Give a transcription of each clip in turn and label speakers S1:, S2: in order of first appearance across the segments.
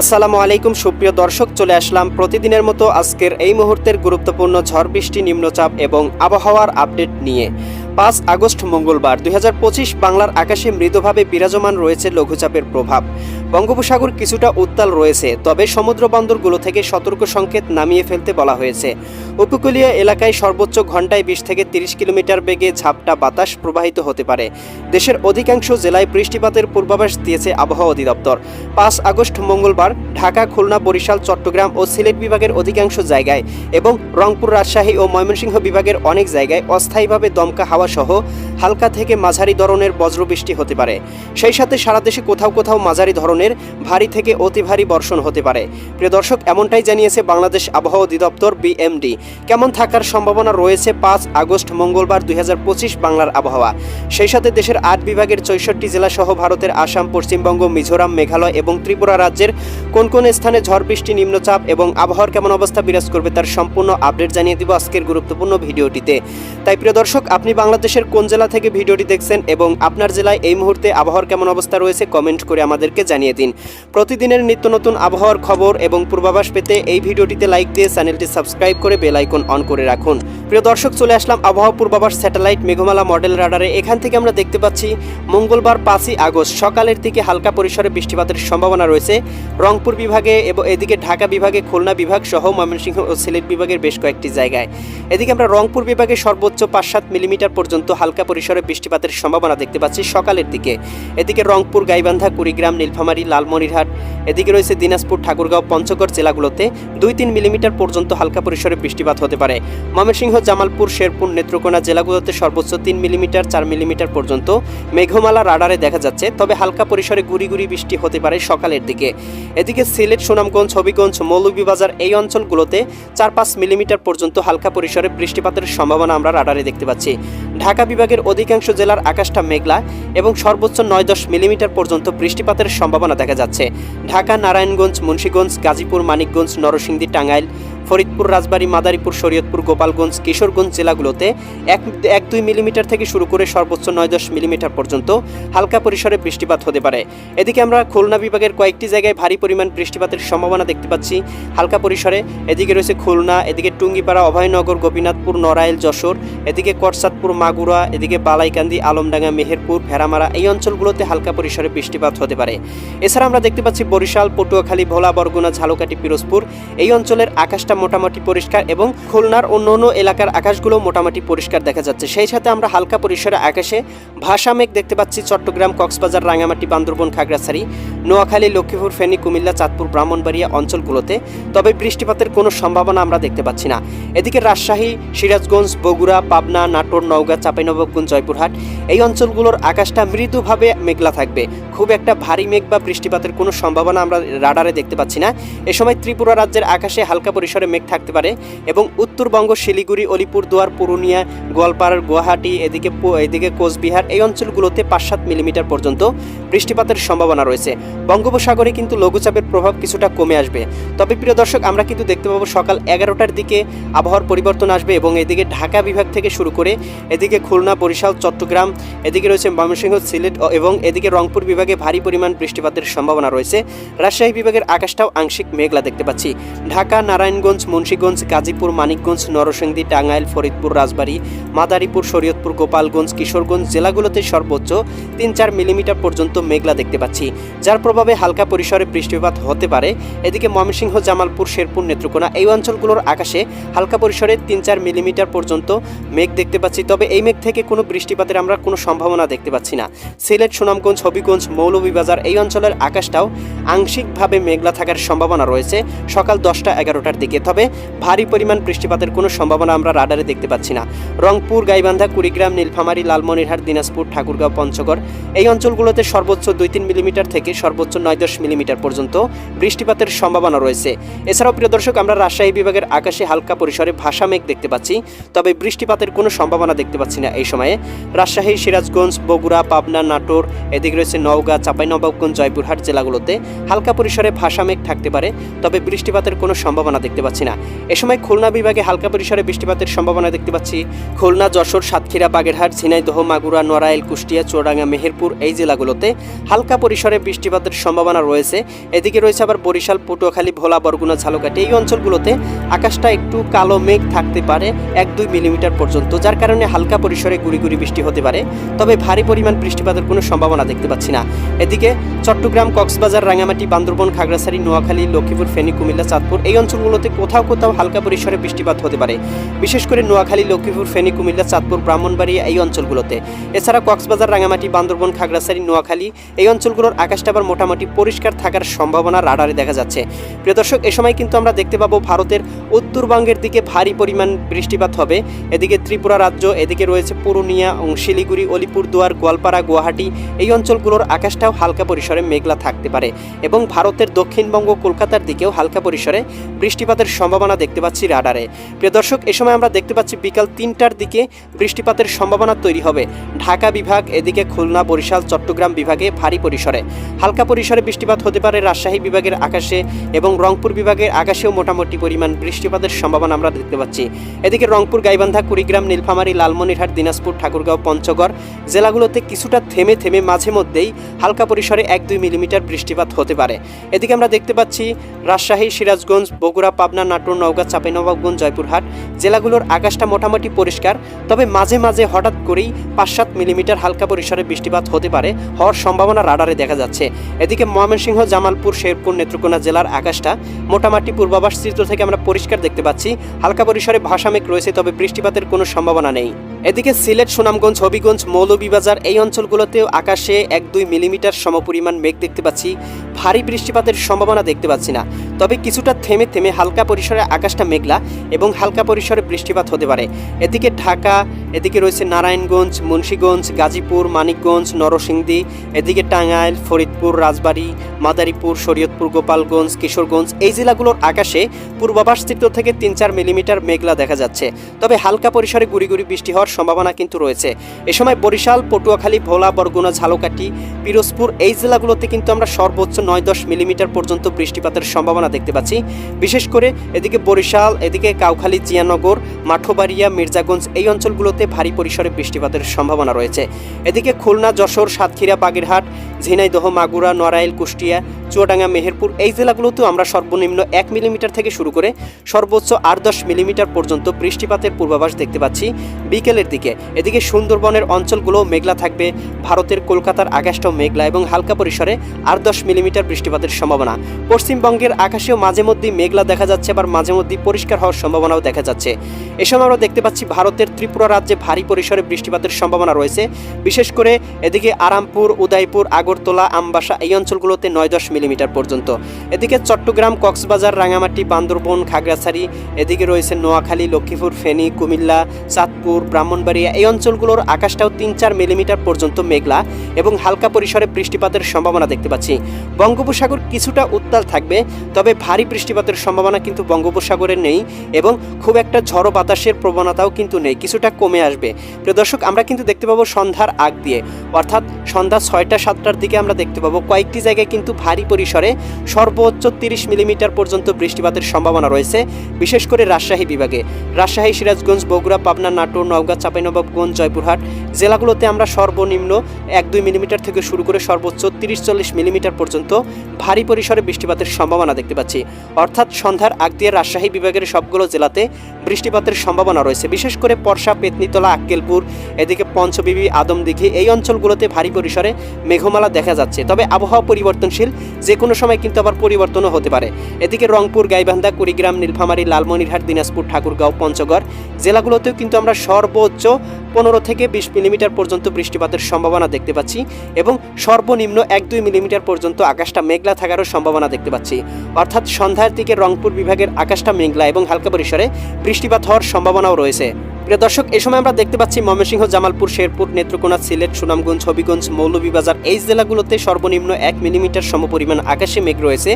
S1: আসসালামু আলাইকুম, সুপ্রিয় দর্শক, চলে আসলাম প্রতিদিনের মতো আজকের এই মুহূর্তের গুরুত্বপূর্ণ ঝড় বৃষ্টি নিম্নচাপ এবং আবহাওয়ার আপডেট নিয়ে। পাঁচ আগস্ট মঙ্গলবার, দুই হাজার পঁচিশ বাংলার আকাশে মৃদুভাবে বিরাজমান রয়েছে লঘুচাপের প্রভাব। বঙ্গোপসাগর কিছুটা উত্তাল রয়েছে, তবে সমুদ্র বন্দরগুলো থেকে সতর্ক সংকেত নামিয়ে ফেলতে বলা হয়েছে। উপকূলীয় এলাকায় সর্বোচ্চ ঘন্টায় বিশ থেকে তিরিশ কিলোমিটার বেগে ঝাপটা বাতাস প্রবাহিত হতে পারে। দেশের অধিকাংশ জেলায় বৃষ্টিপাতের পূর্বাভাস দিয়েছে আবহাওয়া অধিদপ্তর। পাঁচ আগস্ট মঙ্গলবার ঢাকা, খুলনা, বরিশাল, চট্টগ্রাম ও সিলেট বিভাগের অধিকাংশ জায়গায় এবং রংপুর, রাজশাহী ও ময়মনসিংহ বিভাগের অনেক জায়গায় অস্থায়ীভাবে দমকা হাওয়া সহ হালকা থেকে মাঝারি ধরনের বজ্রবৃষ্টি হতে পারে। সেই সাথে সারা দেশে কোথাও কোথাও মাঝারি ধরনের ভারী থেকে অতি ভারী বর্ষণ হতে পারে। প্রিয় দর্শক, এমনটাই জানিয়েছে বাংলাদেশ আবহাওয়া অধিদপ্তর বিএমডি কেমন থাকার সম্ভাবনা রয়েছে পাঁচ আগস্ট মঙ্গলবার দুই বাংলার আবহাওয়া। সেই সাথে দেশের আট বিভাগের চৌষট্টি জেলা সহ ভারতের আসাম, পশ্চিমবঙ্গ, মিজোরাম, মেঘালয় এবং ত্রিপুরা রাজ্যের কোন কোন স্থানে ঝড়, বৃষ্টি, নিম্নচাপ এবং আবহাওয়ার কেমন অবস্থা বিরাজ করবে তার সম্পূর্ণ আপডেট জানিয়ে দিব আজকের গুরুত্বপূর্ণ ভিডিওটিতে। তাই প্রিয় দর্শক, আপনি বাংলাদেশের কোন জেলা থেকে ভিডিওটি দেখছেন এবং আপনার জেলায় এই মুহূর্তে আবহাওয়ার কেমন অবস্থা রয়েছে, কমেন্ট করে আমাদেরকে জানিয়ে দিন। প্রতিদিনের নিত্য নতুন আবহাওয়ার খবর এবং পূর্বাভাস পেতে এই ভিডিওটিতে লাইক দিয়ে চ্যানেলটি সাবস্ক্রাইব করে বেল আইকন অন করে রাখুন। প্রিয় দর্শক, চলে আসলাম আবহাওয়া পূর্বাভাস স্যাটেলাইট মেঘমালা মডেল রাডারে। এখান থেকে আমরা দেখতে পাচ্ছি মঙ্গলবার পাঁচই আগস্ট সকালের দিকে হালকা পরিসরে বৃষ্টিপাতের সম্ভাবনা রয়েছে। রংপুর বিভাগে এবং এদিকে ঢাকা বিভাগে, খুলনা বিভাগ সহ ময়মনসিংহ ও সিলেট বিভাগের বেশ কয়েকটি জায়গায়। এদিকে আমরা রংপুর বিভাগে সর্বোচ্চ পাঁচ সাত মিলিমিটার পর্যন্ত হালকা পরিসরে বৃষ্টিপাতের সম্ভাবনা দেখতে পাচ্ছি সকালের দিকে। এদিকে রংপুর, গাইবান্ধা, কুড়িগ্রাম, নীলফামারী, লালমনিরহাট, এদিকে রয়েছে দিনাজপুর, ঠাকুরগাঁও, পঞ্চগড় জেলাগুলোতে দুই তিন মিলিমিটার পর্যন্ত হালকা পরিসরে বৃষ্টিপাত হতে পারে। ময়মনসিংহ জামালপুর, শেরপুর, নেত্রকোনা জেলাগুলোতে সর্বোচ্চ তিন মিলিমিটার, চার মিলিমিটার পর্যন্ত মেঘমালা রাডারে দেখা যাচ্ছে, তবে হালকা পরিসরে গুড়ি গুড়ি বৃষ্টি হতে পারে সকালের দিকে। এদিকে সিলেট, সুনামগঞ্জ, হবিগঞ্জ, মৌলভীবাজার এই অঞ্চলগুলোতে চার পাঁচ মিলিমিটার পর্যন্ত হালকা পরিসরে বৃষ্টিপাতের সম্ভাবনা আমরা রাডারে দেখতে পাচ্ছি। ঢাকা বিভাগের অধিকাংশ জেলার আকাশটা মেঘলা এবং সর্বোচ্চ নয় দশ মিলিমিটার পর্যন্ত বৃষ্টিপাতের সম্ভাবনা দেখা যাচ্ছে। ঢাকা, নারায়ণগঞ্জ, মুন্সীগঞ্জ, গাজীপুর, মানিকগঞ্জ, নরসিংদী, টাঙ্গাইল ফরিদপুর, রাজবাড়ী, মাদারীপুর, শরীয়তপুর, গোপালগঞ্জ, কিশোরগঞ্জ জেলাগুলোতে এক এক দুই মিলিমিটার থেকে শুরু করে সর্বোচ্চ নয় দশ মিলিমিটার পর্যন্ত হালকা পরিসরে বৃষ্টিপাত হতে পারে। এদিকে আমরা খুলনা বিভাগের কয়েকটি জায়গায় ভারী পরিমাণ বৃষ্টিপাতের সম্ভাবনা দেখতে পাচ্ছি। হালকা পরিসরে এদিকে রয়েছে খুলনা, এদিকে টুঙ্গিপাড়া, অভয়নগর, গোপীনাথপুর, নড়াইল, যশোর, এদিকে করসাদপুর মাগুরা, এদিকে বালাইকান্দি, আলমডাঙ্গা, মেহেরপুর, ভেড়ামারা এই অঞ্চলগুলোতে হালকা পরিসরে বৃষ্টিপাত হতে পারে। এছাড়া আমরা দেখতে পাচ্ছি বরিশাল, পটুয়াখালী, ভোলা, বরগুনা, ঝালকাঠি, পিরোজপুর এই অঞ্চলের আকাশটা মোটামুটি পরিষ্কার এবং খুলনার অন্য অন্য এলাকার আকাশগুলো মোটামুটি পরিষ্কার দেখা যাচ্ছে। সেই সাথে আমরা হালকা পরিসরে আকাশে ভাষা মেঘ দেখতে পাচ্ছি, চট্টগ্রাম, কক্সবাজার রাঙামাটি বান্দরবন, খাগড়াছড়ি, নোয়াখালী, লক্ষ্মীপুর, ফেনী, কুমিল্লা, চাঁদপুর, ব্রাহ্মণবাড়িয়া অঞ্চলগুলোতে। তবে বৃষ্টিপাতের কোনো সম্ভাবনা আমরা দেখতে পাচ্ছি না। এদিকে রাজশাহী, সিরাজগঞ্জ, বগুড়া, পাবনা, নাটোর, নওগাঁ, চাঁপাইনবাবগঞ্জ, জয়পুরহাট, এই অঞ্চলগুলোর আকাশটা মৃদুভাবে মেঘলা থাকবে। খুব একটা ভারী মেঘ বা বৃষ্টিপাতের কোনো সম্ভাবনা আমরা রাডারে দেখতে পাচ্ছি না। এ সময় ত্রিপুরা রাজ্যের আকাশে হালকা পরিসরে মেঘ থাকতে পারে এবং উত্তরবঙ্গ, শিলিগুড়ি অলিপুরদুয়ার পুরুলিয়া গোয়ালপাড়ার গুয়াহাটি, এদিকে এদিকে কোচবিহার এই অঞ্চলগুলোতে পাঁচ সাত মিলিমিটার পর্যন্ত বৃষ্টিপাতের সম্ভাবনা রয়েছে। বঙ্গোপসাগরে কিন্তু লঘুচাপের প্রভাব কিছুটা কমে আসবে। তবে প্রিয় দর্শক, আমরা কিন্তু দেখতে পাবো সকাল এগারোটার দিকে আবহাওয়ার পরিবর্তন আসবে এবং এদিকে ঢাকা বিভাগ থেকে শুরু করে এদিকে খুলনা, বরিশাল, চট্টগ্রাম, এদিকে রয়েছে ময়মনসিংহ, সিলেট এবং এদিকে রংপুর বিভাগে ভারী পরিমাণ বৃষ্টিপাতের সম্ভাবনা রয়েছে। রাজশাহী বিভাগের আকাশটাও আংশিক মেঘলা দেখতে পাচ্ছি। ঢাকা, নারায়ণগঞ্জ মুন্সীগঞ্জ গাজীপুর, মানিকগঞ্জ, নরসিংদী, টাঙ্গাইল, ফরিদপুর, রাজবাড়ী, মাদারীপুর, শরীয়তপুর, গোপালগঞ্জ, কিশোরগঞ্জ জেলাগুলোতে সর্বোচ্চ তিন চার মিলিমিটার পর্যন্ত মেঘলা দেখতে পাচ্ছি। যার প্রভাবে হালকা পরিসরে বৃষ্টিপাত হতে পারে। এদিকে ময়মনসিংহ, জামালপুর, শেরপুর, নেত্রকোনা এই অঞ্চলগুলোর আকাশে হালকা পরিসরে তিন চার মিলিমিটার পর্যন্ত মেঘ দেখতে পাচ্ছি। তবে এই মেঘ থেকে কোনো বৃষ্টিপাতের আমরা কোনো সম্ভাবনা দেখতে পাচ্ছি না। সিলেট, সুনামগঞ্জ, হবিগঞ্জ, মৌলভীবাজার এই অঞ্চলের আকাশটাও আংশিকভাবে মেঘলা থাকার সম্ভাবনা রয়েছে। সকাল দশটা এগারোটার দিকে তবে ভারী পরিমাণ বৃষ্টিপাতের কোনো সম্ভাবনা আমরা রাডারে দেখতে পাচ্ছি না। রংপুর, গাইবান্ধা, কুড়িগ্রাম, নীলফামারী, লালমনিরহাট, দিনাজপুর, ঠাকুরগাঁও, পঞ্চগড়, এই অঞ্চলগুলোতে সর্বোচ্চ দুই তিন মিলিমিটার থেকে সর্বোচ্চ নয় দশ মিলিমিটার পর্যন্ত বৃষ্টিপাতের সম্ভাবনা রয়েছে। এছাড়াও, প্রিয় দর্শক, আমরা রাজশাহী বিভাগের আকাশে হালকা পরিসরে ভাষা মেঘ দেখতে পাচ্ছি, তবে বৃষ্টিপাতের কোনো সম্ভাবনা দেখতে পাচ্ছি না এই সময়ে। রাজশাহী রাজশাহী সিরাজগঞ্জ, বগুড়া, পাবনা, নাটোর, এদিকে রয়েছে নওগাঁ, চাঁপাইনবাবগঞ্জ, জয়পুরহাট জেলাগুলোতে হালকা পরিসরে ভাষা মেঘ থাকতে পারে, তবে বৃষ্টিপাতের কোনো সম্ভাবনা দেখতে পাচ্ছি না। এ সময় খুলনা বিভাগে হালকা পরিসরে বৃষ্টিপাতের সম্ভাবনা দেখতে পাচ্ছি। খুলনা, যশোর, সাতক্ষীরা, বাগেরহাট, ঝিনাইদহ, মাগুরা, নড়াইল, কুষ্টিয়া, চুয়াডাঙ্গা, মেহেরপুর এই জেলাগুলোতে হালকা পরিসরে বৃষ্টিপাতের সম্ভাবনা রয়েছে। এদিকে রয়েছে আবার বরিশাল, পটুয়াখালী, ভোলা, বরগুনা, ঝালকাঠি এই অঞ্চলগুলোতে আকাশটা একটু কালো মেঘ থাকতে পারে এক দুই মিলিমিটার পর্যন্ত, যার কারণে হালকা পরিসরে গুড়ি গুড়ি বৃষ্টি হতে পারে। তবে ভারী পরিমাণ বৃষ্টিপাতের কোনো সম্ভাবনা দেখতে পাচ্ছি না। এদিকে চট্টগ্রাম, কক্সবাজার রাঙামাটি বান্দরবন, খাগড়াছড়ি, নোয়াখালী, লক্ষ্মীপুর, ফেনী, কুমিল্লা, চাঁদপুর এই অঞ্চলগুলোতে কোথাও কোথাও হালকা পরিসরে বৃষ্টিপাত হতে পারে। বিশেষ করে নোয়াখালী, লক্ষ্মীপুর, ফেনী, কুমিল্লা, চাঁদপুর, ব্রাহ্মণবাড়িয়া এই অঞ্চলগুলোতে। এছাড়া কক্সবাজার রাঙামাটি বান্দরবন, খাগড়াছড়ি, নোয়াখালী এই অঞ্চলগুলোর আকাশটা আবার মোটামুটি পরিষ্কার থাকার সম্ভাবনা রাডারে দেখা যাচ্ছে। প্রিয় দর্শক, এ সময় কিন্তু আমরা দেখতে পাবো ভারতের উত্তরবঙ্গের দিকে ভারী পরিমাণ বৃষ্টিপাত হবে। এদিকে ত্রিপুরা রাজ্য, এদিকে রয়েছে পুরুলিয়া, শিলিগুড়ি, অলিপুরদুয়ার, গোয়ালপাড়া, গুয়াহাটি। এই অঞ্চলগুলোর আকাশটাও হালকা পরিসরে মেঘলা থাকতে পারে এবং ভারতের দক্ষিণবঙ্গ কলকাতার দিকেও হালকা পরিসরে বৃষ্টিপাতের সম্ভাবনা দেখতে পাচ্ছি রাডারে। প্রিয় দর্শক, এ সময় আমরা দেখতে পাচ্ছি বিকাল তিনটার দিকে বৃষ্টিপাতের সম্ভাবনা তৈরি হবে। ঢাকা বিভাগ, এদিকে খুলনা, বরিশাল, চট্টগ্রাম বিভাগে ভারী পরিসরে। হালকা পরিসরে বৃষ্টিপাত হতে পারে রাজশাহী বিভাগের আকাশে এবং রংপুর বিভাগের আকাশেও মোটামুটি পরিমাণ বৃষ্টিপাতের সম্ভাবনা আমরা দেখতে পাচ্ছি। এদিকে রংপুর, গাইবান্ধা, কুড়িগ্রাম, নীলফামারী, লালমনিরহাট, দিনাজপুর, ঠাকুরগাঁও, পঞ্চগড় জেলাগুলোতে কিছুটা থেমে থেমে মাঝে মধ্যেই হালকা পরিসরে এক দুই মিলিমিটার বৃষ্টিপাত হতে পারে। এদিকে আমরা দেখতে পাচ্ছি রাজশাহী, সিরাজগঞ্জ, বগুড়া, পাবনা, নাটোর, নওগাঁ, চাঁপাইনবাবগঞ্জ, জয়পুরহাট জেলাগুলোর আকাশটা মোটামুটি পরিষ্কার, তবে মাঝে মাঝে হঠাৎ করেই পাঁচ সাত মিলিমিটার হালকা পরিসরে বৃষ্টিপাত হতে পারে হওয়ার সম্ভাবনা রাডারে দেখা যাচ্ছে। এদিকে ময়মনসিংহ, জামালপুর, শেরপুর, নেত্রকোনা জেলার আকাশটা মোটামুটি পূর্বাভাস চিত্র থেকে আমরা পরিষ্কার দেখতে পাচ্ছি। হালকা পরিসরে ভাষামেক রয়েছে, তবে বৃষ্টিপাতের কোনো সম্ভাবনা নেই। এদিকে সিলেট, সুনামগঞ্জ, হবিগঞ্জ, মৌলভীবাজার এই অঞ্চলগুলোতেও আকাশে এক দুই মিলিমিটার সমপরিমাণ মেঘ দেখতে পাচ্ছি। ভারী বৃষ্টিপাতের সম্ভাবনা দেখতে পাচ্ছি না। তবে কিছুটা থেমে থেমে হালকা পরিসরে আকাশটা মেঘলা এবং হালকা পরিসরে বৃষ্টিপাত হতে পারে। এদিকে ঢাকা, এদিকে রয়েছে নারায়ণগঞ্জ, মুন্সীগঞ্জ, গাজীপুর, মানিকগঞ্জ, নরসিংদী, এদিকে টাঙ্গাইল, ফরিদপুর, রাজবাড়ী, মাদারীপুর, শরীয়তপুর, গোপালগঞ্জ, কিশোরগঞ্জ এই জেলাগুলোর আকাশে পূর্বাভাস চিত্র থেকে তিন চার মিলিমিটার মেঘলা দেখা যাচ্ছে। তবে হালকা পরিসরে গুড়ি গুড়ি বৃষ্টি হওয়ার সম্ভাবনা কিন্তু রয়েছে। এ সময় বরিশাল, পটুয়াখালী, ভোলা, বরগুনা, ঝালকাঠি, পিরোজপুর এই জেলাগুলোতে কিন্তু আমরা সর্বোচ্চ নয় দশ মিলিমিটার পর্যন্ত বৃষ্টিপাতের সম্ভাবনা দেখতে পাচ্ছি। বিশেষ করে এদিকে বরিশাল, এদিকে কাউখালী, জিয়ানগর, মাঠোবাড়িয়া, মির্জাগঞ্জ এই অঞ্চলগুলোতে ভারী পরিসরে বৃষ্টিপাতের সম্ভাবনা রয়েছে। এদিকে খুলনা, যশোর, সাতক্ষীরা, বাগেরহাট, ঝিনাইদহ, মাগুরা, নড়াইল, কুষ্টিয়া, চুয়াডাঙ্গা, মেহেরপুর এই জেলাগুলোতেও আমরা সর্বনিম্ন এক মিলিমিটার থেকে শুরু করে সর্বোচ্চ আট দশ মিলিমিটার পর্যন্ত বৃষ্টিপাতের পূর্বাভাস দেখতে পাচ্ছি। বিকেলের দিকে। এদিকে সুন্দরবনের অঞ্চলগুলোও মেঘলা থাকবে। ভারতের কলকাতার আকাশটাও মেঘলা এবং হালকা পরিসরে আট দশ মিলিমিটার বৃষ্টিপাতের সম্ভাবনা। পশ্চিমবঙ্গের আকাশেও মাঝে মধ্যেই মেঘলা দেখা যাচ্ছে আবার মাঝে মধ্যেই পরিষ্কার হওয়ার সম্ভাবনাও দেখা যাচ্ছে। এ সময় আমরা দেখতে পাচ্ছি ভারতের ত্রিপুরা রাজ্যে ভারী পরিসরে বৃষ্টিপাতের সম্ভাবনা রয়েছে। বিশেষ করে এদিকে আরামপুর, উদয়পুর, আগরতলা, আমবাসা এই অঞ্চলগুলোতে নয় দশ মিলিমিটার পর্যন্ত। এদিকে চট্টগ্রাম, কক্সবাজার রাঙামাটি বান্দরবন, খাগড়াছড়ি, এদিকে রয়েছে নোয়াখালী, লক্ষ্মীপুর, ফেনী, কুমিল্লা, চাঁদপুর ব্রাহ্মণবাড়িয়া এই অঞ্চলগুলোর আকাশটাও তিন চার মিলিমিটার পর্যন্ত মেঘলা এবং হালকা পরিসরে বৃষ্টিপাতের সম্ভাবনা দেখতে পাচ্ছি। বঙ্গোপসাগর কিছুটা উত্তাল থাকবে, তবে ভারী বৃষ্টিপাতের সম্ভাবনা কিন্তু বঙ্গোপসাগরে নেই এবং খুব একটা ঝড়ো বাতাসের প্রবণতাও কিন্তু নেই, কিছুটা কমে আসবে। প্রিয় দর্শক, আমরা কিন্তু দেখতে পাবো সন্ধ্যার আগ দিয়ে। অর্থাৎ সন্ধ্যা ছয়টা, সাতটার দিকে আমরা দেখতে পাবো কয়েকটি জায়গায় কিন্তু ভারী পরিসরে সর্বোচ্চ তিরিশ মিলিমিটার পর্যন্ত বৃষ্টিপাতের সম্ভাবনা রয়েছে, বিশেষ করে রাজশাহী বিভাগে। রাজশাহী, সিরাজগঞ্জ, বগুড়া, পাবনা, নাটোর নওগাঁ, চাঁপাইনবাবগঞ্জ, জয়পুরহাট জেলাগুলোতে আমরা সর্বনিম্ন এক দুই মিলিমিটার থেকে শুরু করে সর্বোচ্চ তিরিশ চল্লিশ মিলিমিটার পর্যন্ত ভারী পরিসরে বৃষ্টিপাতের সম্ভাবনা দেখতে পাচ্ছি। অর্থাৎ সন্ধ্যার আগ দিয়ে রাজশাহী বিভাগের সবগুলো জেলাতে বৃষ্টিপাতের সম্ভাবনা রয়েছে। বিশেষ করে পরশা, পেতনিতলা, আক্কেলপুর, এদিকে পঞ্চবিবি, আদমদিঘি এই অঞ্চলগুলোতে ভারী পরিসরে মেঘমালা দেখা যাচ্ছে। তবে আবহাওয়া পরিবর্তনশীল, যে কোনো সময় কিন্তু আবার পরিবর্তনও হতে পারে। এদিকে রংপুর, গাইবান্ধা, কুড়িগ্রাম, নীলফামারী, লালমনিরহাট, দিনাজপুর, ঠাকুরগাঁও, পঞ্চগড় জেলাগুলোতেও কিন্তু আমরা সর্বোচ্চ পনেরো থেকে বিশ মিলিমিটার পর্যন্ত বৃষ্টিপাতের সম্ভাবনা দেখতে পাচ্ছি এবং সর্বনিম্ন এক দুই মিলিমিটার পর্যন্ত আকাশটা মেঘলা থাকারও সম্ভাবনা দেখতে পাচ্ছি। অর্থাৎ সন্ধ্যার দিকে রংপুর বিভাগের আকাশটা মেঘলা এবং হালকা পরিসরে বৃষ্টিপাত হওয়ার সম্ভাবনাও রয়েছে। প্রিয় দর্শক এই সময় আমরা দেখতে পাচ্ছি ময়মনসিংহ, জামালপুর, শেরপুর, নেত্রকোনা, সিলেট, সুনামগঞ্জ, হবিগঞ্জ, মৌলভীবাজার এই জেলাগুলোতে সর্বনিম্ন এক মিলিমিটার সমপরিমাণ আকাশে মেঘ রয়েছে,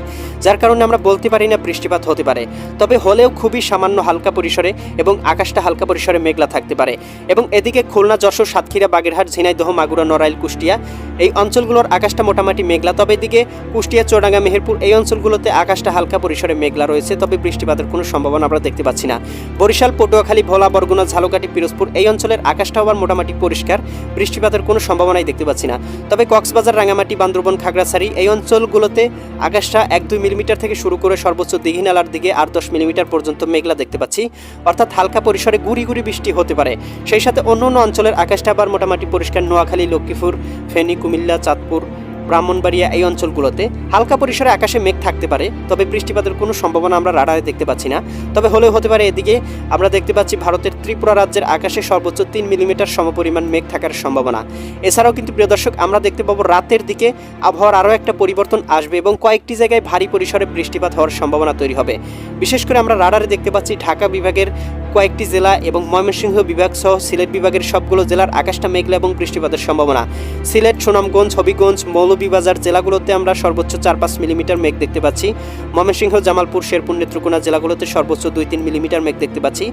S1: যার কারণে আমরা বলতে পারি না বৃষ্টিপাত হতে পারে। তবে হলেও খুবই সামান্য হালকা পরিসরে এবং আকাশটা হালকা পরিসরে মেঘলা থাকতে পারে এবং এদিকে খুলনা, যশোর, সাতক্ষীরা, বাগেরহাট, ঝিনাইদহ, মাগুরা, নড়াইল, কুষ্টিয়া। এই অঞ্চলগুলোর আকাশটা মোটামুটি মেঘলা। তবে এদিকে কুষ্টিয়া, চৌডাঙ্গা, মেহেরপুর এই অঞ্চলগুলোতে আকাশটা হালকা পরিসরে মেঘলা রয়েছে। তবে বৃষ্টিপাতের কোনো সম্ভাবনা আমরা দেখতে পাচ্ছি না। বরিশাল, পটুয়াখালী, ভোলা, বরগুনা, ঝালকাঠি, পিরোজপুর এই অঞ্চলের আকাশটা আবার মোটামুটি পরিষ্কার। বৃষ্টিপাতের কোনো সম্ভাবনাই দেখতে পাচ্ছি না। তবে কক্সবাজার রাঙামাটি বান্দরবন, খাগড়াছড়ি এই অঞ্চলগুলোতে আকাশটা এক দুই মিলিমিটার থেকে শুরু করে সর্বোচ্চ দিঘিনালার দিকে আট দশ মিলিমিটার পর্যন্ত মেঘলা দেখতে পাচ্ছি। অর্থাৎ হালকা পরিসরে গুড়ি গুড়ি বৃষ্টি হতে পারে। সেই সাথে অন্য অন্য অঞ্চলের আকাশটা আবার মোটামুটি পরিষ্কার, নোয়াখালী, লক্ষ্মীপুর, ফেনী, কুমিল্লা, চাঁদপুর, ব্রাহ্মণবাড়িয়া এই অঞ্চলগুলোতে হালকা পরিসরে আকাশে মেঘ থাকতে পারে, তবে বৃষ্টিপাতের কোনো সম্ভাবনা আমরা রাডারে দেখতে পাচ্ছি না। তবে হলেও হতে পারে এদিকে আমরা দেখতে পাচ্ছি ভারতের ত্রিপুরা রাজ্যের আকাশে সর্বোচ্চ তিন মিলিমিটার সমপরিমাণ মেঘ থাকার সম্ভাবনা। এছাড়াও কিন্তু প্রিয় দর্শক, আমরা দেখতে পাবো রাতের দিকে আবহাওয়ার আরও একটা পরিবর্তন আসবে এবং কয়েকটি জায়গায় ভারী পরিসরে বৃষ্টিপাত হওয়ার সম্ভাবনা তৈরি হবে। বিশেষ করে আমরা রাডারে দেখতে পাচ্ছি ঢাকা বিভাগের কয়েকটি জেলা এবং ময়মনসিংহ বিভাগ সহ সিলেট বিভাগের সবগুলো জেলার আকাশটা মেঘলা এবং বৃষ্টিপাতের সম্ভাবনা। সিলেট, সুনামগঞ্জ, হবিগঞ্জ, মৌলভীবাজার জেলাগুলোতে আমরা সর্বোচ্চ চার পাঁচ মিলিমিটার মেঘ দেখতে পাচ্ছি। ময়মনসিংহ, জামালপুর, শেরপুর, নেত্রকোনা জেলাগুলোতে সর্বোচ্চ দুই তিন মিলিমিটার মেঘ দেখতে পাচ্ছি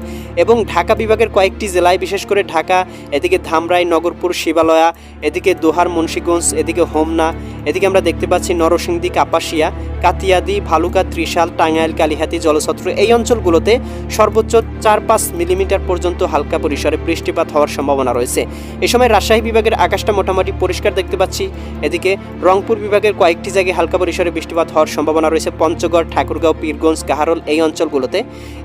S1: এবং ঢাকা বিভাগের কয়েকটি জেলায়, বিশেষ করে ঢাকা, এদিকে ধামরাই, নগরপুর, শিবালয়া, এদিকে দোহার, মুন্সীগঞ্জ, এদিকে হোমনা, এদিকে আমরা দেখতে পাচ্ছি নরসিংদী, কাপাসিয়া, কাতিয়াদি, ভালুকা, ত্রিশাল, টাঙ্গাইল, কালিহাতি, জলছত্র এই অঞ্চলগুলোতে সর্বোচ্চ চার পাঁচ মিলিমিটার পর্যন্ত হালকা পরিসরে বৃষ্টিপাত হওয়ার সম্ভাবনা রয়েছে। এ সময় রাজশাহী বিভাগের আকাশটা মোটামুটি পরিষ্কার দেখতে পাচ্ছি। এদিকে রংপুর বিভাগের কয়েকটি জায়গায় হালকা পরিসরে বৃষ্টিপাত হওয়ার সম্ভাবনা রয়েছে। পঞ্চগড়, ঠাকুরগাঁও, পীরগঞ্জ, কাহারল এই অঞ্চলগুলোতে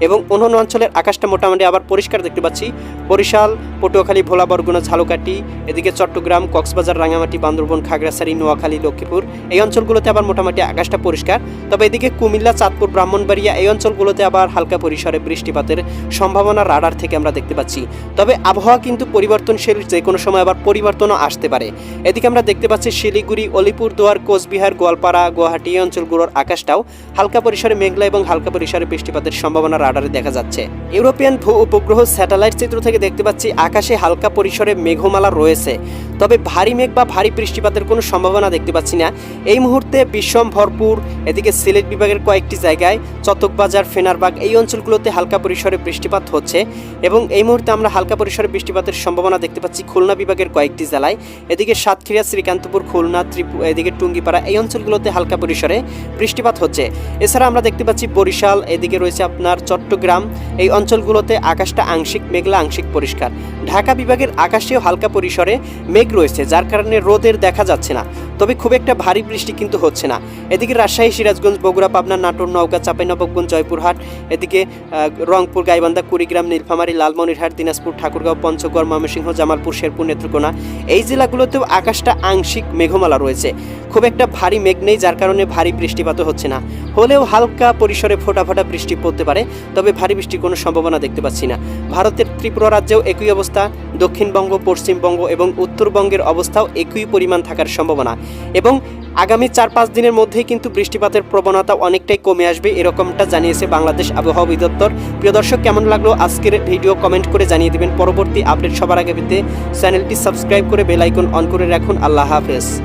S1: এবং অন্যান্য অঞ্চলের আকাশটা মোটামুটি আবার পরিষ্কার দেখতে পাচ্ছি। বরিশাল, পটুয়াখালী, ভোলা, বরগুনা, ঝালকাঠি, এদিকে চট্টগ্রাম, কক্সবাজার রাঙামাটি বান্দরবন, খাগড়াছড়ি, নোয়াখালী, লক্ষ্মীপুর এই অঞ্চলগুলোতে আবার মোটামুটি আকাশটা পরিষ্কার। তবে এদিকে কুমিল্লা, চাঁদপুর, ব্রাহ্মণবাড়িয়া এই অঞ্চলগুলোতে আবার হালকা পরিসরে বৃষ্টিপাতের সম্ভাবনা রাডার থেকে আমরা দেখতে পাচ্ছি। তবে আবহাওয়া কিন্তু পরিবর্তনশীল যে কোনো সময় আবার পরিবর্তনও আসতে পারে। এদিকে আমরা দেখতে পাচ্ছি শিলিগুড়ি অলিপুরদুয়ার কোচবিহার, গোয়ালপাড়া, গুয়াহাটি অঞ্চলগুলোর আকাশটাও হালকা পরিসরে মেঘলা এবং হালকা পরিসরে বৃষ্টিপাতের সম্ভাবনা রাডারে দেখা যাচ্ছে। ইউরোপিয়ান ভূ উপগ্রহ স্যাটেলাইট চিত্র থেকে দেখতে পাচ্ছি আকাশে হালকা পরিসরে মেঘমালা রয়েছে। তবে ভারী মেঘ বা ভারী বৃষ্টিপাতের কোনো সম্ভাবনা দেখতে পাচ্ছি না। এই মুহূর্তে বিশ্বম ভরপুর, এদিকে সিলেট বিভাগের কয়েকটি জায়গায় চতকবাজার, ফেনারবাগ এই অঞ্চলগুলোতে হালকা পরিসরে বৃষ্টিপাত হচ্ছে এবং এই মুহূর্তে আমরা হালকা পরিসরে বৃষ্টিপাতের সম্ভাবনা দেখতে পাচ্ছি। খুলনা বিভাগের কয়েকটি জেলায়। এদিকে সাতক্ষীরা, শ্রীকান্তপুর, খুলনা, ত্রিপু এদিকে টুঙ্গিপাড়া এই অঞ্চলগুলোতে হালকা পরিসরে বৃষ্টিপাত হচ্ছে। এছাড়া আমরা দেখতে পাচ্ছি বরিশাল, এদিকে রয়েছে আপনার চট্টগ্রাম। এই অঞ্চলগুলোতে আকাশটা আংশিক মেঘলা, আংশিক পরিষ্কার। ঢাকা বিভাগের আকাশেও হালকা পরিসরে মেঘ রয়েছে, যার কারণে রোদের দেখা যাচ্ছে না। তবে খুব একটা ভারী বৃষ্টি কিন্তু হচ্ছে না। এদিকে রাজশাহী, সিরাজগঞ্জ, বগুড়া, পাবনা, নাটোর, নওগাঁ, চাঁপাইনবাবগঞ্জ, জয়পুরহাট, এদিকে রংপুর, গাইবান্ধা, কুড়িগ্রাম, নীলফামারী, লালমনিরহাট, দিনাজপুর, ঠাকুরগাঁও, পঞ্চগড়, ময়মনসিংহ, জামালপুর, শেরপুর, নেত্রকোনা এই জেলাগুলোতেও আকাশটা আংশিক মেঘমালা রয়েছে। খুব একটা ভারী মেঘ নেই, যার কারণে ভারী বৃষ্টিপাত হচ্ছে না। হলেও হালকা পরিসরে ফোটা ফোটা বৃষ্টি পড়তে পারে, তবে ভারী বৃষ্টির কোনো সম্ভাবনা দেখতে পাচ্ছি না। ভারতের ত্রিপুরা রাজ্যেও একই অবস্থা দক্ষিণবঙ্গ, পশ্চিমবঙ্গ এবং উত্তরবঙ্গের অবস্থাও একই পরিমাণ থাকার সম্ভাবনা। এবং আগামী চার পাঁচ দিনের মধ্যেই কিন্তু বৃষ্টিপাতের প্রবণতা অনেকটাই কমে আসবে এরকমটা জানিয়েছে বাংলাদেশ আবহাওয়া অধিদপ্তর। প্রিয় দর্শক, কেমন লাগল আজকের ভিডিও কমেন্ট করে জানিয়ে দেবেন। পরবর্তী আপডেট সবার আগে পেতে চ্যানেলটি সাবস্ক্রাইব করে বেলাইকন অন করে রাখুন। আল্লাহ হাফেজ।